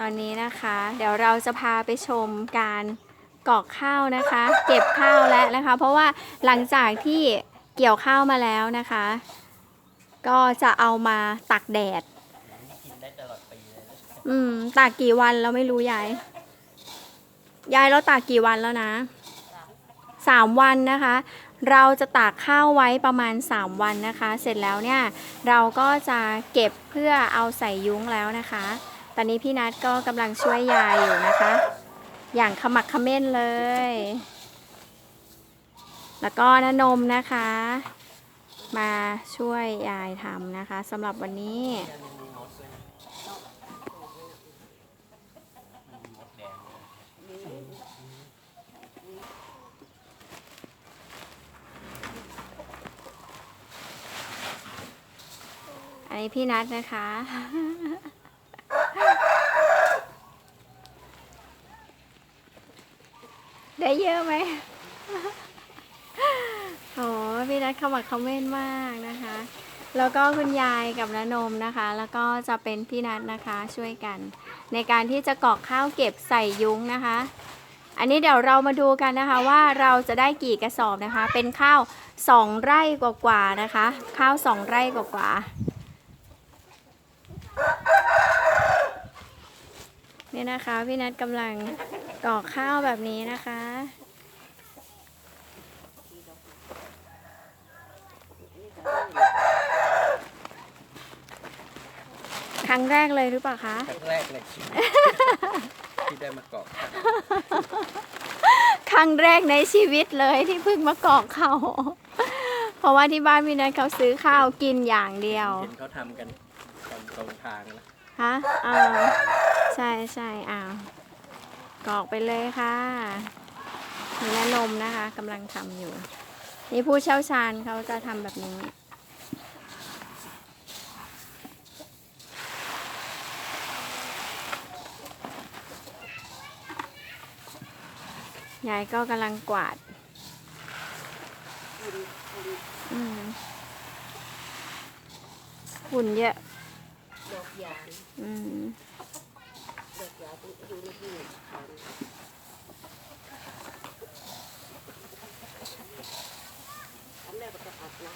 ตอนนี้นะคะ เดี๋ยวเราจะพาไปชมการกอกข้าวนะคะ เก็บข้าวแล้วนะคะ เพราะว่าหลังจากที่เกี่ยวข้าวมาแล้วนะคะ ก็จะเอามาตักแดดกินได้ตลอดปีเลยนะอืมตากกี่วันเราไม่รู้ยายยายเราตากกี่วันแล้วนะสามวันนะคะ เราจะตากข้าวไว้ประมาณ 3 วันนะคะ เสร็จแล้วเนี่ยเราก็จะเก็บเพื่อเอาใส่ยุ้งแล้วนะคะ ตอนนี้พี่นัทก็กำลังช่วยยายอยู่นะคะ อย่างขมักเขม้นเลย แล้วก็นนมนะคะ มาช่วยยายทำนะคะสำหรับวันนี้อันนี้พี่นัทนะคะ ได้เยอะไหมโอ้พี่นัทขมักเขม้นมากนะคะ แล้วก็คุณยายกับน้านมนะคะ แล้วก็จะเป็นพี่นัทนะคะช่วยกัน ในการที่จะกอกข้าวเก็บใส่ยุ้งนะคะ อันนี้เดี๋ยวเรามาดูกันนะคะว่าเราจะได้กี่กระสอบนะคะ เป็นข้าวสองไร่กว่าๆนะคะ ข้าวสองไร่กว่าๆนี่นะคะพี่นัทกำลัง กรอกข้าวแบบนี้นะคะ ครั้งแรกเลยหรือเปล่าคะ ครั้งแรกในชีวิตที่ได้มาเกาะข้าวครั้งแรกในชีวิตเลยที่เพิ่งมากรอกเขาวเพราะว่าที่บ้านพี่นัทเขาซื้อข้าวกินอย่างเดียว เห็นเขาทำกันตรงตรงทางนะฮะอ่าใช่ใช่อ้าว กรอกไปเลยค่ะมีน้านมนะคะกำลังทำอยู่ นี่ผู้เชี่ยวชาญเขาจะทำแบบนี้ ยายก็กำลังกวาดอืมฝุ่นเยอะดอกยางอืม อยู่ในที่ทำได้ก็จะอัดนะ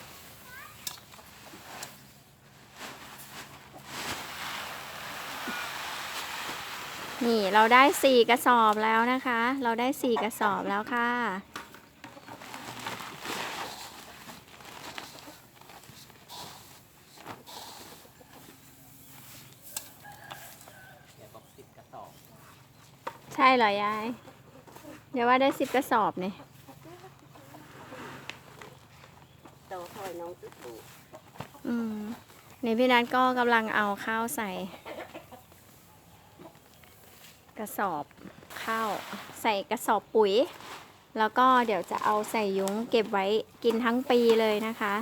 นี่เราได้สี่กระสอบแล้วนะคะ เราได้สี่กระสอบแล้วค่ะ เนี่ยบอกสิบกระสอบ ใช่เหรอยาย เดี๋ยวว่าได้สิบกระสอบเนี่ยโตคอยน้องติดหูอืมนี่พี่นัทก็กำลังเอาข้าวใส่ กระสอบข้าวใส่กระสอบปุ๋ย แล้วก็เดี๋ยวจะเอาใส่ยุ้งเก็บไว้กินทั้งปีเลยนะคะ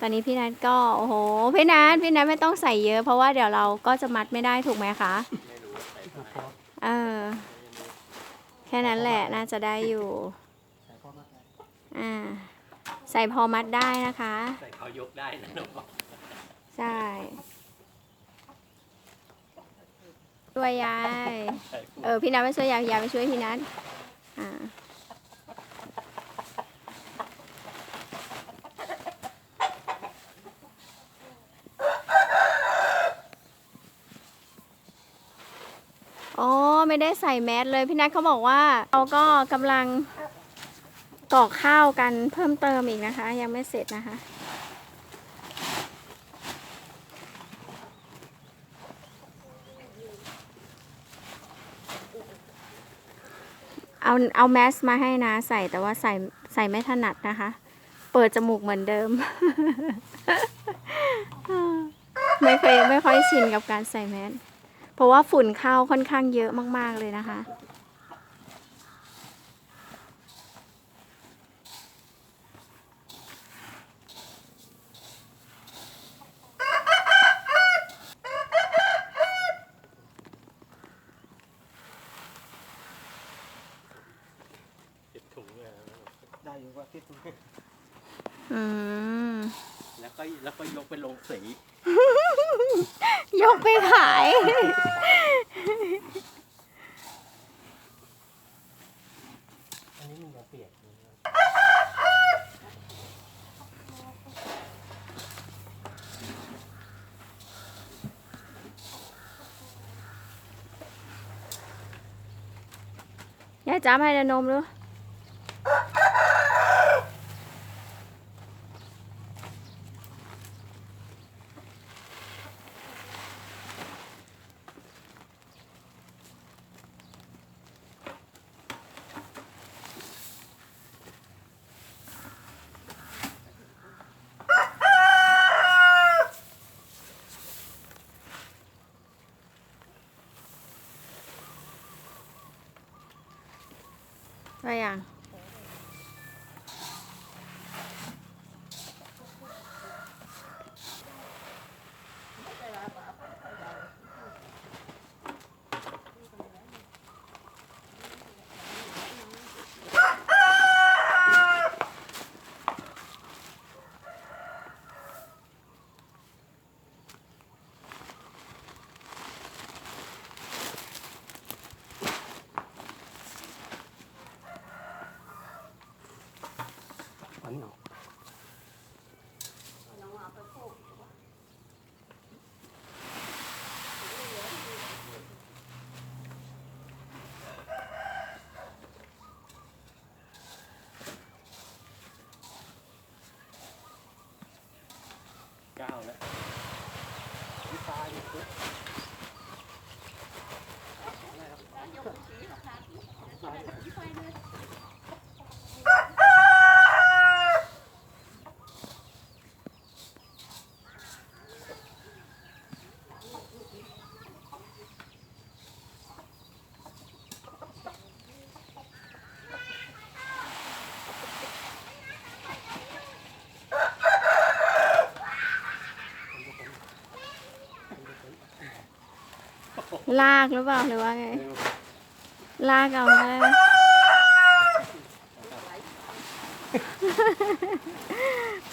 ตอนนี้พี่นัทก็โอ้โหพี่นัทพี่นัทไม่ต้องใส่เยอะ เพราะว่าเดี๋ยวเราก็จะมัดไม่ได้ถูกไหมคะไม่รู้ว่าใส่เท่าไหร่เออ แค่นั้นแหละน่าจะได้อยู่ใส่พอมาได้อ่า ใส่พอมัดได้นะคะ ใส่เขายกได้นะน้องบอกใช่ช่วยยายใส่คู่เออ พี่นัทไม่ช่วยยาย ยายไปช่วยพี่นัทอ่า อ๋อ ได้ใส่แมสเลยพี่นัทเขาบอกว่าเราก็กำลังกรอกข้าวกันเพิ่มเติมอีกนะคะ ยังไม่เสร็จนะคะ เอาเอาแมสมาให้นะใส่แต่ว่าใส่ใส่ไม่ถนัดนะคะ เปิดจมูกเหมือนเดิม ไม่เคยไม่ค่อยชินกับการใส่แมส เพราะว่าฝุ่นเข้าค่อนข้างเยอะมาก ๆ เลยนะคะ ติดถุงเลยนะได้อยู่ว่าที่ตรงนี้อืม แล้วก็แล้วก็ยกไปลงสี ยกไปขายยายจ้าให้ดนมด้ เก้า ลากหรือเปล่าหรือว่าไง ลากเอาได้ไหม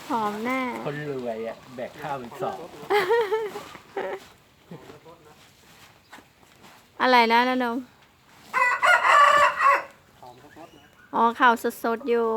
ผอมแน่คนรวยอะ แบกข้าวเป็นสองอะไรนะนนมอ๋อข่าวสดๆอยู่